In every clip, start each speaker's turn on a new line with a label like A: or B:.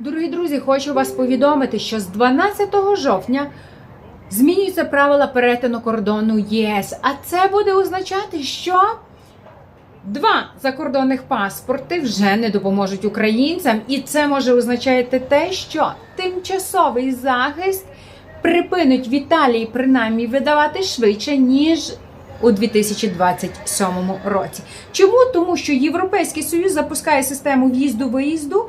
A: Дорогі друзі, хочу вас повідомити, що з 12 жовтня змінюються правила перетину кордону ЄС. А це буде означати, що два закордонних паспорти вже не допоможуть українцям, і це може означати те, що тимчасовий захист припинить в Італії принаймні видавати швидше, ніж у 2027 році. Чому? Тому що Європейський Союз запускає систему в'їзду-виїзду.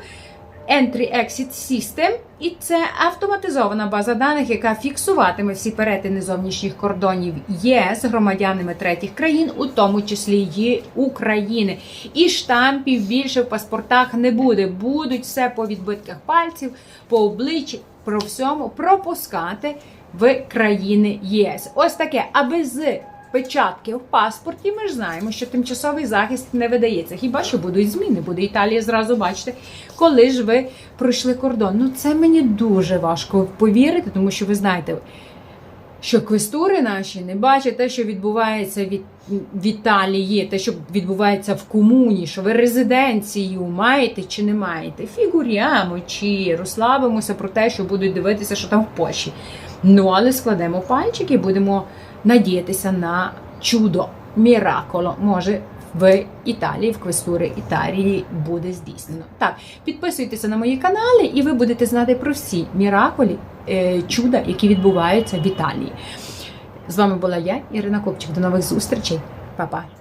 A: Entry-Exit System, і це автоматизована база даних, яка фіксуватиме всі перетини зовнішніх кордонів ЄС громадянами третіх країн, у тому числі і України. І штампів більше в паспортах не буде. Будуть все по відбитках пальців, по обличчі, про всьому пропускати в країни ЄС. Ось таке, аби з печатки в паспорті, ми ж знаємо, що тимчасовий захист не видається. Хіба що будуть зміни? Буде Італія зразу бачите, коли ж ви пройшли кордон. Ну це мені дуже важко повірити, тому що ви знаєте. Що квестури наші не бачать те, що відбувається від в Італії, те, що відбувається в комуні, що ви резиденцію маєте чи не маєте. Фігурямо чи розслабимося про те, що будуть дивитися, що там в Польщі. Ну але складемо пальчики, будемо надіятися на чудо, міраколо. Може в Італії, в квестури Італії буде здійснено. Так, підписуйтеся на мої канали, і ви будете знати про всі міраколі, е, чуда, які відбуваються в Італії. З вами була я, Ірина Копчик. До нових зустрічей. Па-па.